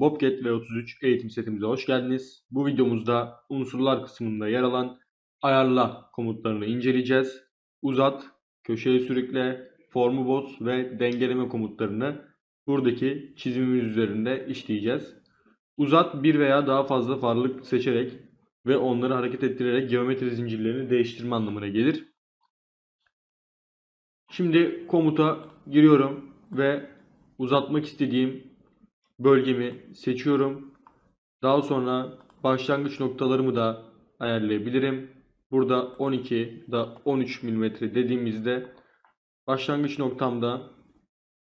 Bobcat V33 eğitim setimize hoş geldiniz. Bu videomuzda unsurlar kısmında yer alan ayarla komutlarını inceleyeceğiz. Uzat, köşeye sürükle, formu boz ve dengeleme komutlarını buradaki çizimimiz üzerinde işleyeceğiz. Uzat bir veya daha fazla farlılık seçerek ve onları hareket ettirerek geometri zincirlerini değiştirme anlamına gelir. Şimdi komuta giriyorum ve uzatmak istediğim bölgemi seçiyorum. Daha sonra başlangıç noktalarımı da ayarlayabilirim. Burada 12 da 13 mm dediğimizde başlangıç noktamda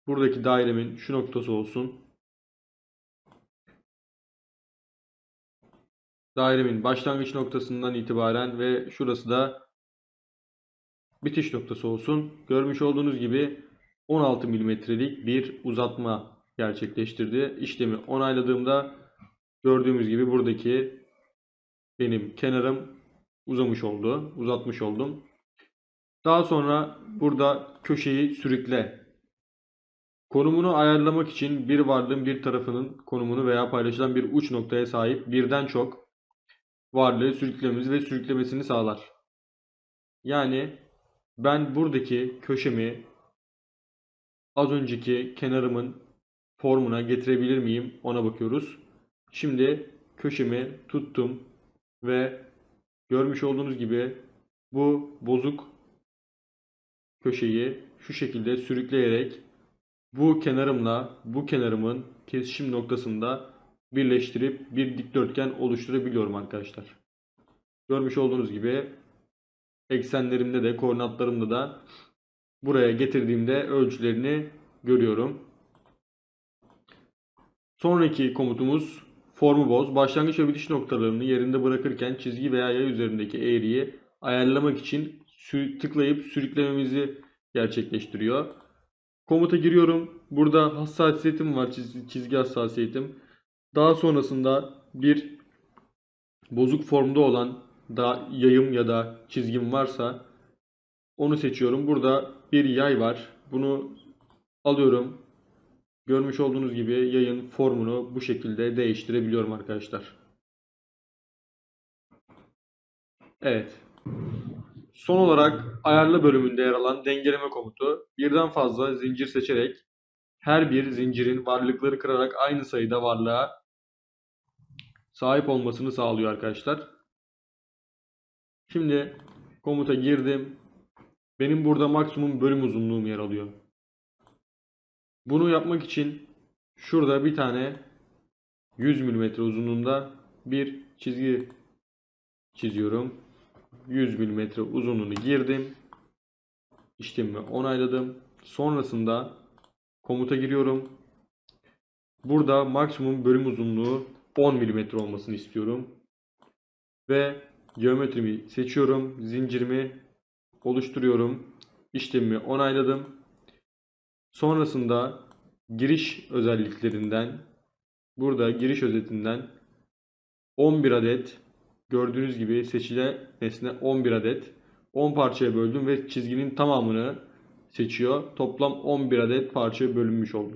buradaki dairemin şu noktası olsun. Dairemin başlangıç noktasından itibaren ve şurası da bitiş noktası olsun. Görmüş olduğunuz gibi 16 milimetrelik bir uzatma gerçekleştirdi. İşlemi onayladığımda gördüğümüz gibi buradaki benim kenarım uzamış oldu. Uzatmış oldum. Daha sonra burada köşeyi sürükle konumunu ayarlamak için bir varlığın bir tarafının konumunu veya paylaşılan bir uç noktaya sahip birden çok varlığı sürüklememizi ve sürüklemesini sağlar. Yani ben buradaki köşemi az önceki kenarımın formuna getirebilir miyim ona bakıyoruz. Şimdi köşemi tuttum ve görmüş olduğunuz gibi bu bozuk köşeyi şu şekilde sürükleyerek bu kenarımla bu kenarımın kesişim noktasında birleştirip bir dikdörtgen oluşturabiliyorum arkadaşlar. Görmüş olduğunuz gibi eksenlerimde de koordinatlarımda da buraya getirdiğimde ölçülerini görüyorum. Sonraki komutumuz formu boz. Başlangıç ve bitiş noktalarını yerinde bırakırken çizgi veya yay üzerindeki eğriyi ayarlamak için tıklayıp sürüklememizi gerçekleştiriyor. Komuta giriyorum. Burada hassasiyetim var. Çizgi hassasiyetim. Daha sonrasında bir bozuk formda olan da yayım ya da çizgim varsa onu seçiyorum. Burada bir yay var. Bunu alıyorum. Görmüş olduğunuz gibi yayın formunu bu şekilde değiştirebiliyorum arkadaşlar. Evet. Son olarak ayarlı bölümünde yer alan dengeleme komutu birden fazla zincir seçerek her bir zincirin varlıkları kırarak aynı sayıda varlığa sahip olmasını sağlıyor arkadaşlar. Şimdi komuta girdim. Benim burada maksimum bölüm uzunluğum yer alıyor. Bunu yapmak için şurada bir tane 100 mm uzunluğunda bir çizgi çiziyorum. 100 mm uzunluğunu girdim. İşlemimi onayladım. Sonrasında komuta giriyorum. Burada maksimum bölüm uzunluğu 10 mm olmasını istiyorum. Ve geometrimi seçiyorum. Zincirimi oluşturuyorum. İşlemimi onayladım. Sonrasında giriş özelliklerinden burada giriş özetinden 11 adet gördüğünüz gibi seçilen nesne 11 adet 10 parçaya böldüm ve çizginin tamamını seçiyor. Toplam 11 adet parçaya bölünmüş oldu.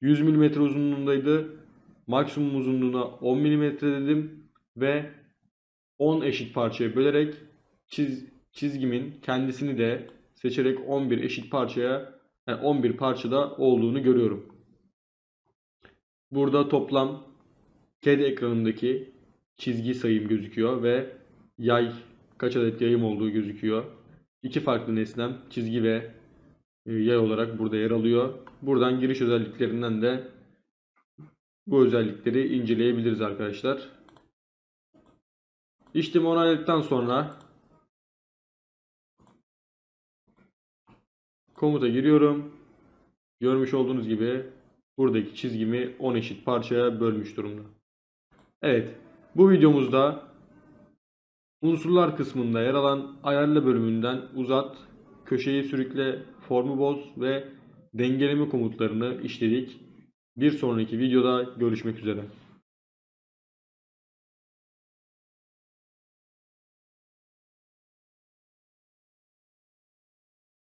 100 mm uzunluğundaydı. Maksimum uzunluğuna 10 mm dedim ve 10 eşit parçaya bölerek çiz, çizgimin kendisini de seçerek 11 eşit parçaya yani 11 parçada olduğunu görüyorum. Burada toplam TED ekranındaki çizgi sayım gözüküyor ve yay kaç adet yayım olduğu gözüküyor. İki farklı nesnem çizgi ve e, yay olarak burada yer alıyor. Buradan giriş özelliklerinden de bu özellikleri inceleyebiliriz arkadaşlar. İşlemi onayladıktan sonra Komuta giriyorum. Görmüş olduğunuz gibi buradaki çizgimi 10 eşit parçaya bölmüş durumda. Evet bu videomuzda unsurlar kısmında yer alan ayarla bölümünden uzat, köşeyi sürükle, formu boz ve dengeleme komutlarını işledik. Bir sonraki videoda görüşmek üzere.